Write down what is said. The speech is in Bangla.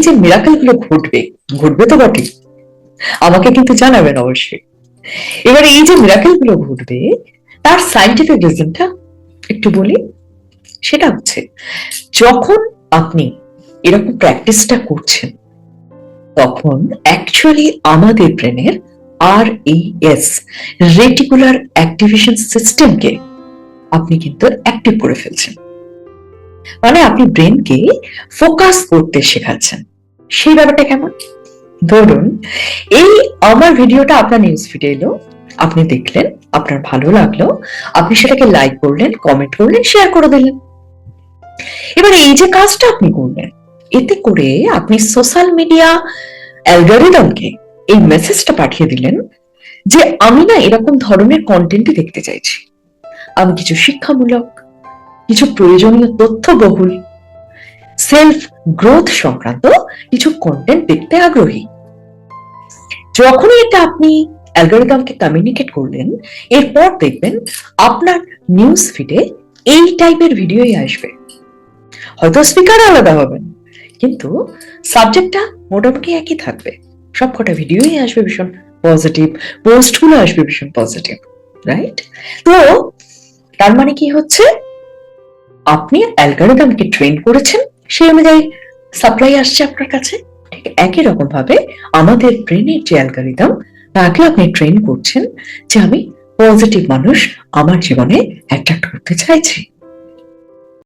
যে মিরাকেলগুলো ঘটবে ঘটবে তো বটে আমাকে কিন্তু জানাবেন অবশ্যই। এবার এই যে মিরাকেলগুলো ঘটবে, তার সাইন্টিফিক রিজনটা একটু বলি। সেটা হচ্ছে, যখন আপনি এরকম প্র্যাকটিসটা করছেন, তখন অ্যাকচুয়ালি আমাদের ব্রেনের আর এস রেটিকুলার অ্যাক্টিভেশন সিস্টেমকে আপনি কিন্তু অ্যাক্টিভ করে ফেলছেন। মানে আপনি ব্রেনকে ফোকাস করতে শেখাচ্ছেন। সেই ব্যাপারটা কেমন? ধরুন, এই আমার ভিডিওটা আপনার নিউজ ফিডে এলো, আপনি দেখলেন, আপনার ভালো লাগল, আপনি সেটাকে লাইক করলেন কমেন্ট করলেন শেয়ার করে দিলেন। এবার এই যে কাজটা আপনি করলেন, এতে করে আপনি সোশ্যাল মিডিয়া অ্যালগোরিদমকে এই মেসেজটা পাঠিয়ে দিলেন যে আমি না এরকম ধরনের কন্টেন্টই দেখতে চাইছি। আমি কিছু শিক্ষামূলক, কিছু প্রয়োজনীয় তথ্যবহুল সেলফ গ্রোথ সংক্রান্ত কিছু কন্টেন্ট দেখতে আগ্রহী। যখনই এটা আপনি অ্যালগোরিদমকে কমিউনিকেট করলেন, এরপর দেখবেন আপনার নিউজ ফিডে এই টাইপের ভিডিওই আসবে। হয়তো স্পিকার আলাদা হবেন, কিন্তু সাবজেক্টটা মোটামুটি একই থাকবে। সবকটা ভিডিওই আসবে ভীষণ পজিটিভ পোস্টগুলো আসবে ভীষণ পজিটিভ রাইট তো তার মানে কি হচ্ছে? আপনি অ্যালগোরিদমকে ট্রেন করেছেন সেই অনুযায়ী সাপ্লাই আসছে আপনার কাছে? ঠিক একই রকম ভাবে আমাদের ব্রেনের যে অ্যালগোরিদম তাকে আপনি ট্রেন করছেন যে আমি পজিটিভ মানুষ আমার জীবনে অ্যাট্রাক্ট করতে চাইছি।